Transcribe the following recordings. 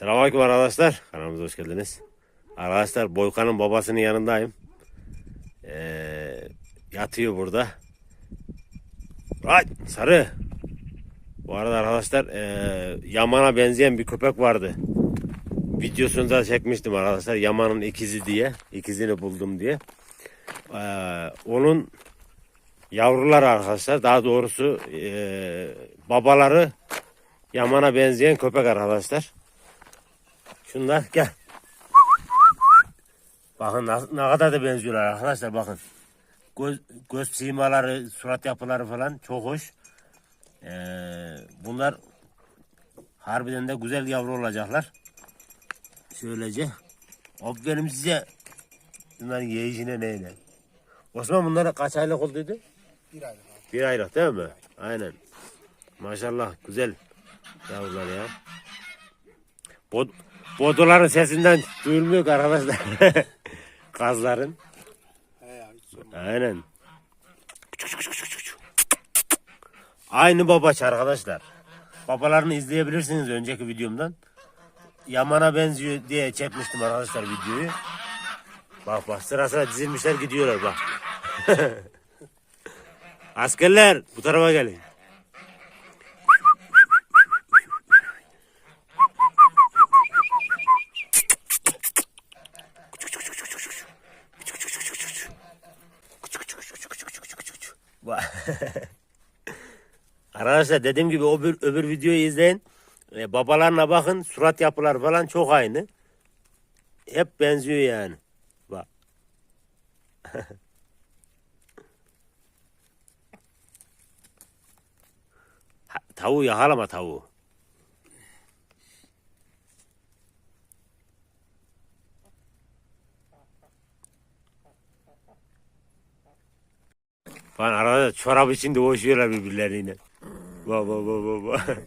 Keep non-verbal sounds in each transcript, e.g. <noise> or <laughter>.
Selamünaleyküm arkadaşlar. Kanalımıza hoş geldiniz. Arkadaşlar Boykan'ın babasının yanındayım. Ee, yatıyor burada. Ay sarı. Bu arada arkadaşlar ee, Yaman'a benzeyen bir köpek vardı. Videosunu da çekmiştim arkadaşlar. Yaman'ın ikizi diye. ikizini buldum diye. Ee, onun yavruları arkadaşlar. Daha doğrusu ee, babaları Yaman'a benzeyen köpek arkadaşlar. Şunlar gel. Bakın ne kadar da benziyorlar arkadaşlar bakın. Göz, göz simaları, surat yapıları falan çok hoş. Ee, bunlar harbiden de güzel yavru olacaklar. Şöylece. Aferin size. Bunların yiyişine neyle. Osman bunlara kaç aylık olduydu? Bir aylık abi. Bir aylık değil mi? Aynen. Maşallah güzel yavrular ya. Bod bodoların sesinden duyulmuyor ki arkadaşlar. <laughs> Sorma. Aynen. Aynı babaç arkadaşlar. Babalarını izleyebilirsiniz önceki videomdan. Yaman'a benziyor diye çekmiştim arkadaşlar videoyu. Bak bak sıra sıra dizilmişler gidiyorlar bak. <laughs> Askerler bu tarafa gelin. Bak. <laughs> Arkadaşlar dediğim gibi öbür, öbür videoyu izleyin. E, babalarına bakın surat yapılar falan çok aynı. Hep benziyor yani. Bak. <laughs> Tavuğu yakalama tavuğu. Falan arada çorap içinde boğuşuyorlar birbirleriyle. Bak bak bak bak bak.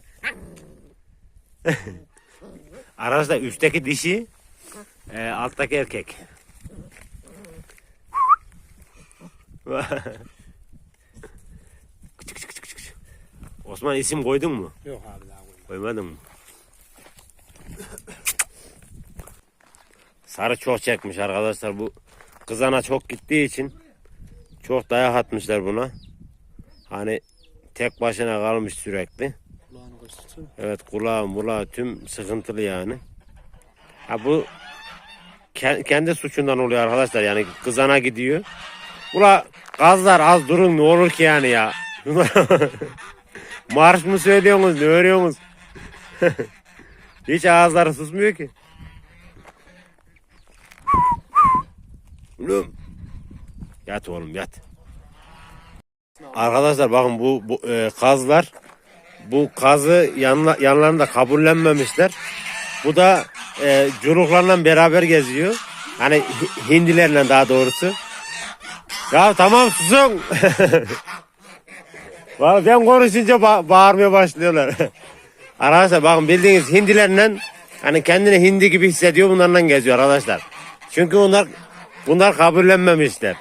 <laughs> Arkadaşlar üstteki dişi, e, alttaki erkek. <laughs> Küçük, küçük, küçük, küçük. Osman isim koydun mu? Yok abi daha koyma. Koymadın mı? Sarı çok çekmiş arkadaşlar bu kızana çok gittiği için çok dayak atmışlar buna. Hani tek başına kalmış sürekli. Kulağını göstersene. Evet kulağı mulağı tüm sıkıntılı yani. Ha bu ke- kendi suçundan oluyor arkadaşlar yani kızana gidiyor. Ula gazlar az durun ne olur ki yani ya. <laughs> Marş mı söylüyorsunuz ne örüyorsunuz? <laughs> Hiç ağızları susmuyor ki. Oğlum. Yat oğlum yat. Arkadaşlar bakın bu, bu e, kazlar bu kazı yanla, yanlarında kabullenmemişler. Bu da e, curuklarla beraber geziyor. Hani hi- hindilerle daha doğrusu. Ya tamam susun. <laughs> Ben konuşunca ba- bağırmaya başlıyorlar. <laughs> arkadaşlar bakın bildiğiniz hindilerle hani kendini hindi gibi hissediyor bunlarla geziyor arkadaşlar. Çünkü bunlar bunlar kabullenmemişler.